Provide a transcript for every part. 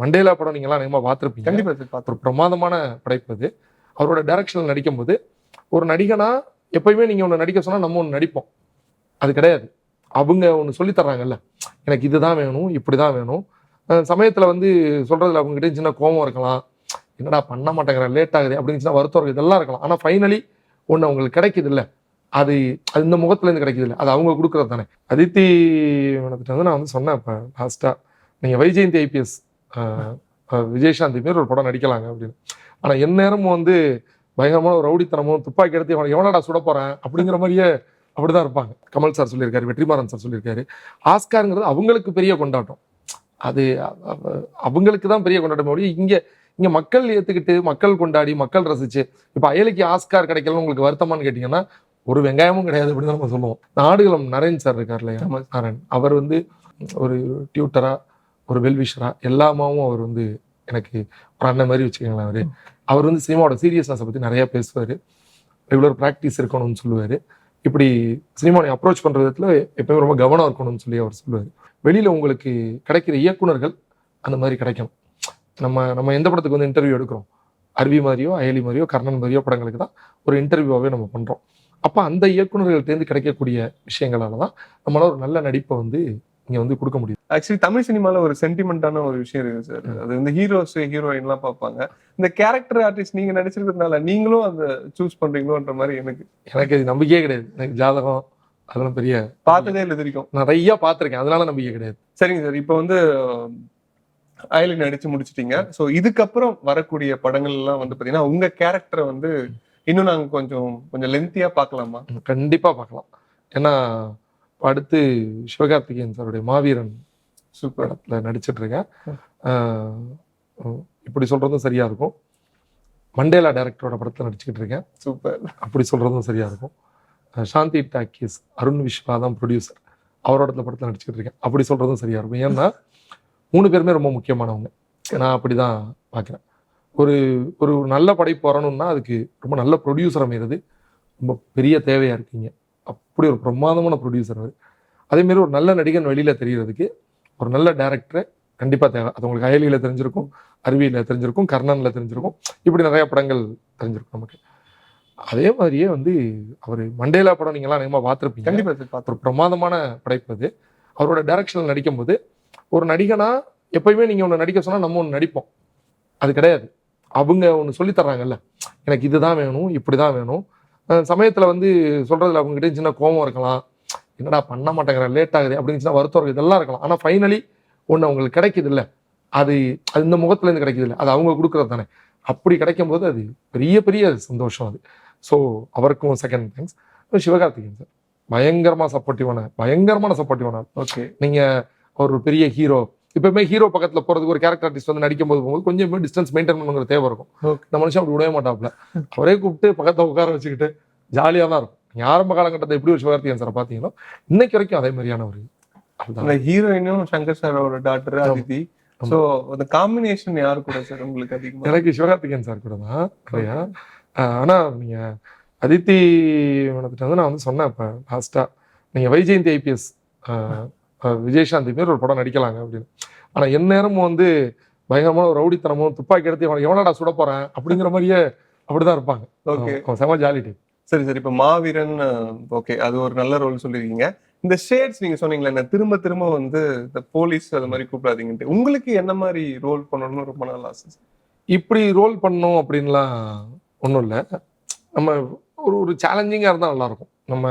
Mandela படம் நீங்களாம் அதிகமாக பார்த்துருப்பீங்க. கண்டிப்பா சார் பார்த்தோம் ஒரு பிரமாதமான படைப்பு அது. அவரோட டைரக்ஷனில் நடிக்கும்போது ஒரு நடிகனா எப்பயுமே நீங்க ஒன்று நடிக்க சொன்னா நம்ம ஒன்று நடிப்போம். அது கிடையாது. அவங்க ஒன்று சொல்லி தர்றாங்கல்ல. எனக்கு இதுதான் வேணும் இப்படி தான் வேணும் சமயத்துல வந்து சொல்றதுல அவங்க கிட்ட சின்ன கோபம் இருக்கலாம். என்னடா பண்ண மாட்டேங்கிற லேட் ஆகுது அப்படின்னு சின்ன வருத்தம் இதெல்லாம் இருக்கலாம். ஆனா ஃபைனலி ஒன்று அவங்களுக்கு கிடைக்குது இல்ல அது அது இந்த முகத்துல இருந்து கிடைக்குது இல்ல அது அவங்க கொடுக்கறது தானே. அதித்தி வந்து நான் வந்து சொன்னேன் இப்போ லாஸ்டா நீங்க வைஜெயந்தி ஐபிஎஸ் விஜயசாந்தி மாரி ஒரு படம் நடிக்கலாங்க அப்படின்னு. ஆனா எந்நேரமும் வந்து பயங்கரமான ஒரு ரவுடித்தனமும் துப்பாக்கி எடுத்து இவனை எவனடா சுட போறேன் அப்படிங்கிற மாதிரியே அப்படிதான் இருப்பாங்க. கமல் சார் சொல்லியிருக்காரு வெற்றிமாறன் சார் சொல்லியிருக்காரு. ஆஸ்காருங்கிறது அவங்களுக்கு பெரிய கொண்டாட்டம். அது அவங்களுக்கு தான் பெரிய கொண்டாட்டம் ஒழிய இங்க இங்க மக்கள் ஏத்துக்கிட்டு மக்கள் கொண்டாடி மக்கள் ரசிச்சு இப்ப அயலுக்கு ஆஸ்கார் கிடைக்கலன்னு உங்களுக்கு வருத்தமான்னு கேட்டீங்கன்னா ஒரு வெங்காயமும் கிடையாது அப்படின்னு தான் நம்ம சொல்லுவோம். நாடுகளம் நரேன் சார் இருக்கார் இல்லையா. நரேன். அவர் வந்து ஒரு டியூட்டரா ஒரு வெல்விஷரா எல்லாமாவும் அவர் வந்து எனக்கு ஒரு அண்ணன் மாதிரி வச்சுக்கோங்களேன் அவரு. அவர் வந்து சினிமாவோட சீரியஸ்னஸை பத்தி நிறைய பேசுவாரு. ரெகுலர் ப்ராக்டிஸ் இருக்கணும்னு சொல்லுவாரு. இப்படி சினிமாவை அப்ரோச் பண்ற விதத்துல எப்பயுமே ரொம்ப கவனம் இருக்கணும்னு சொல்லி அவர் சொல்லுவாரு. வெளியில உங்களுக்கு கிடைக்கிற இயக்குனர்கள் அந்த மாதிரி கிடைக்கணும். நம்ம நம்ம எந்த படத்துக்கு வந்து இன்டர்வியூ எடுக்கிறோம்? அருவி மாதிரியோ அயலி மாதிரியோ கர்ணன் மாதிரியோ படங்களுக்கு தான் ஒரு இன்டர்வியூவாகவே நம்ம பண்றோம். அப்ப அந்த இயக்குனர்கள்ட்டேருந்து கிடைக்கக்கூடிய விஷயங்களால தான் நம்மளால ஒரு நல்ல நடிப்பை வந்து இங்க வந்து கொடுக்க முடியும். ஆக்சுவலி தமிழ் சினிமால ஒரு சென்டிமெண்டான ஒரு விஷயம் இருக்கு சார் அது வந்து ஹீரோஸ் ஹீரோயின் எல்லாம் பார்ப்பாங்க. இந்த கேரக்டர் ஆர்டிஸ்ட் நீங்க நடிச்சிருக்கிறதுனால நீங்களும் அந்த சூஸ் பண்றீங்களோன்ற மாதிரி எனக்கு எனக்கு அது நம்பிக்கையே கிடையாது. எனக்கு ஜாதகம் அதெல்லாம் பெரிய பார்த்ததே இல்லை வரைக்கும் நிறைய பார்த்திருக்கேன். அதனால நம்பிக்கை கிடையாது. சரிங்க சார் இப்போ வந்து அயலின் நடிச்சு முடிச்சிட்டீங்க. ஸோ இதுக்கப்புறம் வரக்கூடிய படங்கள் எல்லாம் வந்து பாத்தீங்கன்னா உங்க கேரக்டரை வந்து இன்னும் நாங்க கொஞ்சம் கொஞ்சம் லென்த்தியா பார்க்கலாமா? கண்டிப்பா பார்க்கலாம். ஏன்னா அடுத்து சிவகார்த்திகேயன் சாருடைய மாவீரன் சூப்பர். படத்துல நடிச்சிட்டு இருக்கேன் ஆஹ் இப்படி சொல்றதும் சரியா இருக்கும். மண்டேலா டைரக்டரோட படத்துல நடிச்சுக்கிட்டு இருக்கேன் சூப்பர். அப்படி சொல்றதும் சரியா இருக்கும். சாந்தி டாக்கீஸ் அருண் விஸ்வா தான் ப்ரொடியூசர் அவரோட படத்துல நடிச்சுக்கிட்டு இருக்கேன் அப்படி சொல்றதும் சரியா இருக்கும். ஏன்னா மூணு பேருமே ரொம்ப முக்கியமானவங்க. நான் அப்படிதான் பார்க்கிறேன் ஒரு ஒரு நல்ல படைப்பு வரணும்னா அதுக்கு ரொம்ப நல்ல ப்ரொடியூசர் அமைகிறது ரொம்ப பெரிய தேவையா இருக்கீங்க. அப்படி ஒரு பிரமாதமான ப்ரொடியூசர் அவர். அதே மாதிரி ஒரு நல்ல நடிகன் வெளியில தெரியறதுக்கு ஒரு நல்ல டேரக்டரை கண்டிப்பா தேவை. அது உங்களுக்கு அயலியில தெரிஞ்சிருக்கும் அருவியில தெரிஞ்சிருக்கும் கர்ணன்ல தெரிஞ்சிருக்கும். இப்படி நிறைய படங்கள் தெரிஞ்சிருக்கும் நமக்கு. அதே மாதிரியே வந்து அவர் மண்டேலா படம் நீங்களாம் அதிகமாக பார்த்துருப்பீங்க. கண்டிப்பா சார் பார்த்தோம் ஒரு பிரமாதமான படைப்பு அது. அவரோட டைரக்ஷனில் நடிக்கும்போது ஒரு நடிகனா எப்பயுமே நீங்க ஒன்று நடிக்க சொன்னா நம்ம ஒன்று நடிப்போம். அது கிடையாது. அவங்க ஒன்று சொல்லி தர்றாங்கல்ல எனக்கு இதுதான் வேணும் இப்படி தான் வேணும் சமயத்துல வந்து சொல்றதுல அவங்க கிட்ட சின்ன கோபம் இருக்கலாம். என்னடா பண்ண மாட்டேங்கிற லேட் ஆகுது அப்படின்னு சின்ன வருத்தம் இதெல்லாம் இருக்கலாம். ஆனா ஃபைனலி ஒன்று அவங்களுக்கு கிடைக்குது இல்ல அது அது இந்த முகத்துல இருந்து கிடைக்குது இல்ல அது அவங்க கொடுக்கறது தானே. அப்படி கிடைக்கும் போது அது பெரிய பெரிய சந்தோஷம் அது. ஸோ அவருக்கும் செகண்ட் தேங்க்ஸ் சிவகார்த்திகேயன் சார் பயங்கரமா சப்போர்ட்டிவான பயங்கரமான சப்போர்ட்டிவான ஓகே நீங்க ஒரு பெரிய ஹீரோ இப்பவுமே ஹீரோ பக்கத்துல போறதுக்கு ஒரு கேரக்டர் ஆர்டிஸ்ட் வந்து நடிக்கும் போது போகும்போது கொஞ்சம் டிஸ்டன்ஸ் மெயின்டைன் பண்ணுங்கிற தேவை இருக்கும். இந்த மனுஷன் அப்படி விடவே மாட்டாப்ல அவரே கூப்பிட்டு பக்கத்துல உட்கார வச்சுக்கிட்டு ஜாலியா தான் இருக்கும். நீங்க ஆரம்ப காலகட்டத்தை எப்படி ஒரு சிவகார்த்திகேயன் சார் பாத்தீங்களோ இன்னைக்கு வரைக்கும் அதே மாதிரியான ஒரு அந்த ஹீரோயினும் சங்கர் சாரோட டாக்டர். அதிதி. சோ அந்த காம்பினேஷன் யாரு கூட சார் உங்களுக்கு அதிகமா? எனக்கு சிவகார்த்திகேயன் சார் கூட தான் நிறையா ஆஹ் ஆனா நீங்க அதித்தி மேடத்திட்ட வந்து நான் வந்து சொன்னேன் இப்போ லாஸ்டா நீங்க வைஜெயந்தி ஐபிஎஸ் விஜயசாந்தி மாரி ஒரு படம் நடிக்கலாங்க அப்படின்னு. ஆனா எந்நேரமும் வந்து பயங்கரமான ஒரு ரவுடித்தனமும் துப்பாக்கி எடுத்து எவனடா சுட போறேன் அப்படிங்கிற மாதிரியே அப்படிதான் இருப்பாங்க. ஓகே செம ஜாலி டைப் சரி சரி. இப்ப மாவீரன் ஓகே அது ஒரு நல்ல ரோல் சொல்லிருக்கீங்க இந்த ஷேட்ஸ் நீங்க சொன்னீங்களே என்ன திரும்ப திரும்ப வந்து இந்த போலீஸ் அது மாதிரி கூப்பிடாதீங்கன்ட்டு. உங்களுக்கு என்ன மாதிரி ரோல் பண்ணணும்னு ரொம்ப நாள் ஆசை? இப்படி ரோல் பண்ணணும் அப்படின்லாம் ஒன்றும் இல்லை. நம்ம ஒரு ஒரு சேலஞ்சிங்காக இருந்தால் நல்லாயிருக்கும். நம்ம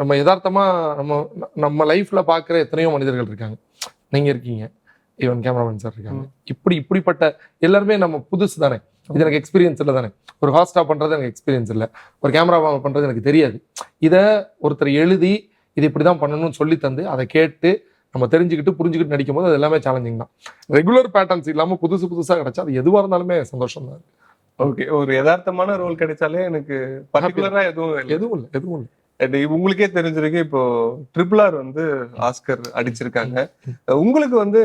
நம்ம யதார்த்தமா நம்ம நம்ம லைஃப்ல பார்க்குற எத்தனையோ மனிதர்கள் இருக்காங்க. நீங்க இருக்கீங்க. ஈவன் கேமராமேன் சார் இருக்காங்க. இப்படி இப்படிப்பட்ட எல்லாருமே நம்ம புதுசு தானே. இது எனக்கு எக்ஸ்பீரியன்ஸ் இல்லை தானே. ஒரு ஹாஸ்டா பண்றது எனக்கு எக்ஸ்பீரியன்ஸ் இல்லை. ஒரு கேமரா பண்றது எனக்கு தெரியாது. இதை ஒருத்தர் எழுதி இது இப்படி தான் பண்ணணும்னு சொல்லி தந்து அதை கேட்டு நம்ம தெரிஞ்சுக்கிட்டு புரிஞ்சுக்கிட்டு நடிக்கும் போது அது எல்லாமே சேலஞ்சிங் தான். ரெகுலர் பேட்டர்ன்ஸ் இல்லாம புதுசு புதுசா கிடைச்சா அது எதுவா இருந்தாலுமே சந்தோஷம் தான். ஓகே ஒரு யதார்த்தமான ரோல் கிடைச்சாலே எனக்கு பர்டிகுலரா எதுவும் இல்லை. எதுவும் இல்லை எதுவும் இல்லை. உங்களுக்கே தெரிஞ்சிருக்கு இப்போ ட்ரிபிள் ஆர் வந்து ஆஸ்கர் அடிச்சிருக்காங்க. உங்களுக்கு வந்து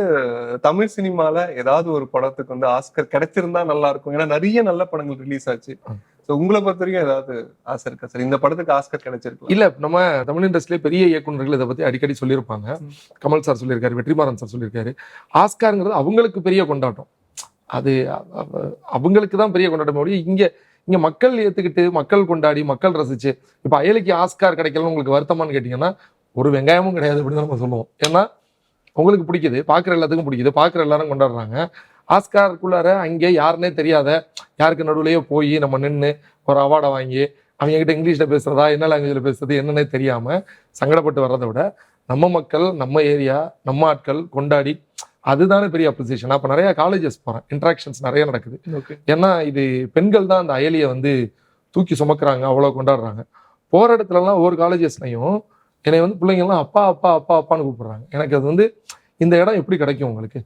தமிழ் சினிமால ஏதாவது ஒரு படத்துக்கு வந்து ஆஸ்கர் கிடைச்சிருந்தா நல்லா இருக்கும். ஏன்னா நிறைய நல்ல படங்கள் ரிலீஸ் ஆச்சு. ஸோ உங்களை பொறுத்த வரைக்கும் ஏதாவது ஆசை இருக்கா சார்? இந்த படத்துக்கு ஆஸ்கர் கிடைச்சிருக்கலாம் இல்ல நம்ம தமிழ் இண்டஸ்ட்ரியிலே பெரிய இயக்குனர்கள் இதை பத்தி அடிக்கடி சொல்லியிருப்பாங்க. கமல் சார் சொல்லியிருக்காரு வெற்றிமாறன் சார் சொல்லியிருக்காரு. ஆஸ்காருங்கிறது அவங்களுக்கு பெரிய கொண்டாட்டம். அது அவங்களுக்கு தான் பெரிய கொண்டாட்டம் ஒழிய இங்க இங்கே மக்கள் ஏற்றுக்கிட்டு மக்கள் கொண்டாடி மக்கள் ரசிச்சு இப்போ அயலிக்கு ஆஸ்கார் கிடைக்கலன்னு உங்களுக்கு வருத்தமான்னு கேட்டிங்கன்னா ஒரு வெங்காயமும் கிடையாது அப்படின்னு நம்ம சொல்லுவோம். ஏன்னா உங்களுக்கு பிடிக்குது பார்க்குற எல்லாத்துக்கும் பிடிக்குது பார்க்குற எல்லாரும் கொண்டாடுறாங்க. ஆஸ்காருக்குள்ளார அங்கே யாருன்னே தெரியாத யாருக்கு நடுவுலயே போய் நம்ம நின்று ஒரு அவார்டை வாங்கி அவங்க கிட்ட இங்கிலீஷில் பேசுறதா என்ன லாங்குவேஜில் பேசுறது என்னன்னே தெரியாமல் சங்கடப்பட்டு வர்றதை விட நம்ம மக்கள் நம்ம ஏரியா நம்ம ஆட்கள் கொண்டாடி அதுதானே பெரிய அப்ரிசியேஷன் அப்போ நிறைய காலேஜஸ் போறேன். இன்ட்ராக்ஷன்ஸ் நிறைய நடக்குது. ஏன்னா இது பெண்கள் தான் அந்த அயலியை வந்து தூக்கி சுமக்குறாங்க அவ்வளோ கொண்டாடுறாங்க. போற இடத்துலலாம் ஒவ்வொரு காலேஜஸ்லையும் என்னை வந்து பிள்ளைங்கள்லாம் அப்பா அப்பா அப்பா அப்பான்னு கூப்பிடுறாங்க. எனக்கு அது வந்து இந்த இடம் எப்படி கிடைக்கும் உங்களுக்கு?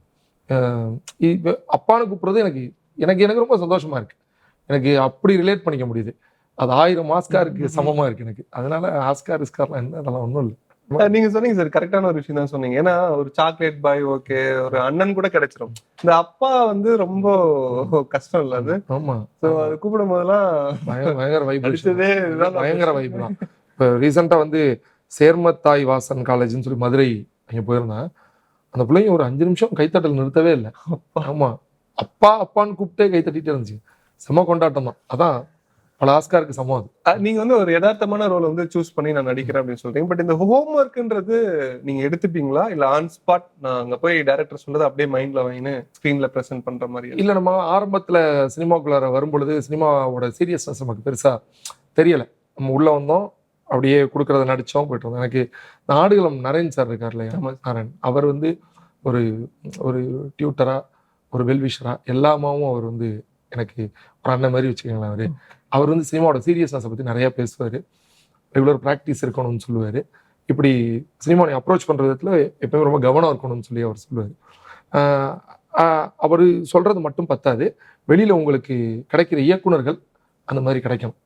இப்ப அப்பான்னு கூப்பிடுறது எனக்கு எனக்கு எனக்கு ரொம்ப சந்தோஷமா இருக்கு. எனக்கு அப்படி ரிலேட் பண்ணிக்க முடியுது. அது ஆயிரம் ஆஸ்காருக்கு சமமா இருக்கு எனக்கு. அதனால ஆஸ்கார் இஸ்கார்லாம் என்ன அதெல்லாம் ஒன்றும் இல்லை. நீங்க சொன்னீங்க சார் கரெக்டான ஒரு விஷயம் தான் சொன்னீங்க. ஏன்னா ஒரு சாக்லேட் பாய் ஓகே ஒரு அண்ணன் கூட கிடைச்சிரும். இந்த அப்பா வந்து ரொம்ப கஷ்டம் இல்ல அது. ஆமா ஸோ அது கூப்பிடும் போதெல்லாம் பயங்கர வைப் அடிச்சதே பயங்கர வைப் தான். இப்போ ரீசெண்டாக வந்து சேர்மத்தாய் வாசன் காலேஜ்னு சொல்லி மதுரை அங்கே போயிருந்தேன். அந்த பிள்ளைங்க ஒரு அஞ்சு நிமிஷம் கைத்தட்டல் நிறுத்தவே இல்லை. ஆமா. அப்பா அப்பான்னு கூப்பிட்டே கைத்தட்டிட்டே இருந்துச்சு. செம கொண்டாட்டம் தான். அதான் பல ஆஸ்காருக்கு சமம் அது. நீங்க வந்து ஒரு யதார்த்தமான ரோல் வந்து சூஸ் பண்ணி நான் நடிக்கிறேன் அப்படின்னு சொல்றீங்க. பட் இந்த ஹோம் ஒர்க்ன்றது நீங்க எடுத்துப்பீங்களா? இல்ல ஆன் ஸ்பாட் நான் அங்க போய் டைரக்டர் சொல்றது அப்படியே மைண்ட்ல வாங்கின்னு ஸ்கிரீன்ல பிரசன்ட் பண்ற மாதிரி இல்ல நம்ம ஆரம்பத்துல சினிமாக்குள்ளார வரும்பொழுது சினிமாவோட சீரியஸ்னஸ் நமக்கு பெருசா தெரியல. நம்ம உள்ள வந்தோம் அப்படியே கொடுக்கறத நடிச்சோம் போயிட்டு வந்தோம். எனக்கு நாடுகளம் நரேன் சார் இருக்கார் இல்லையா. நரேன் அவர் வந்து ஒரு ஒரு டியூட்டரா ஒரு வெல்விஷரா எல்லாமாவும் அவர் வந்து எனக்கு ஒரு அண்ணன் மாதிரி வச்சுக்கோங்களேன் அவரு. அவர் வந்து சினிமாவோட சீரியஸ்னஸை பற்றி நிறையா பேசுவார். ரெகுலர் ப்ராக்டிஸ் இருக்கணும்னு சொல்லுவார். இப்படி சினிமாவை அப்ரோச் பண்ணுற விதத்தில் எப்பயுமே ரொம்ப கவனம் இருக்கணும்னு சொல்லி அவர் சொல்லுவார். அவர் சொல்கிறது மட்டும் பத்தாது. வெளியில் உங்களுக்கு கிடைக்கிற இயக்குனர்கள் அந்த மாதிரி கிடைக்கணும்.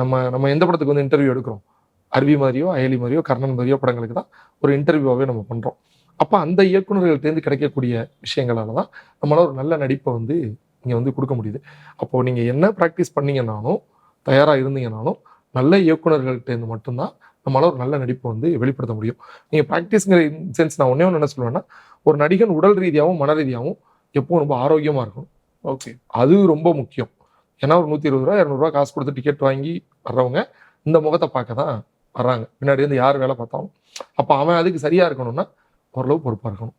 நம்ம நம்ம எந்த படத்துக்கு வந்து இன்டர்வியூ எடுக்கிறோம்? அருவி மாதிரியோ அயலி மாதிரியோ கர்ணன் மாதிரியோ படங்களுக்கு தான் ஒரு இன்டர்வியூவாகவே நம்ம பண்ணுறோம் அப்போ அந்த இயக்குநர்கள்ட்டேருந்து கிடைக்கக்கூடிய விஷயங்களால தான் நம்மளால் ஒரு நல்ல நடிப்பை வந்து இங்கே வந்து கொடுக்க முடியுது. அப்போ நீங்க என்ன ப்ராக்டிஸ் பண்ணீங்கன்னாலும் தயாரா இருந்தீங்கன்னாலும் நல்ல இயக்குனர்கள்ட்டேருந்து மட்டும்தான் நம்மளால ஒரு நல்ல நடிப்பை வந்து வெளிப்படுத்த முடியும். நீங்க ப்ராக்டிஸ்ங்கிற சென்ஸ் நான் ஒன்னே ஒன்று என்ன சொல்லுவேன்னா ஒரு நடிகன் உடல் ரீதியாகவும் மன ரீதியாகவும் எப்பவும் ரொம்ப ஆரோக்கியமா இருக்கணும். ஓகே அது ரொம்ப முக்கியம். ஏன்னா ஒரு நூற்றி இருபது ரூபா இரநூறுவா காசு கொடுத்து டிக்கெட் வாங்கி வர்றவங்க இந்த முகத்தை பார்க்க தான் வர்றாங்க. பின்னாடி இருந்து யார் வேலை பார்த்தாலும். அப்போ அவன் அதுக்கு சரியா இருக்கணும்னா ஓரளவு பொறுப்பாக இருக்கணும்.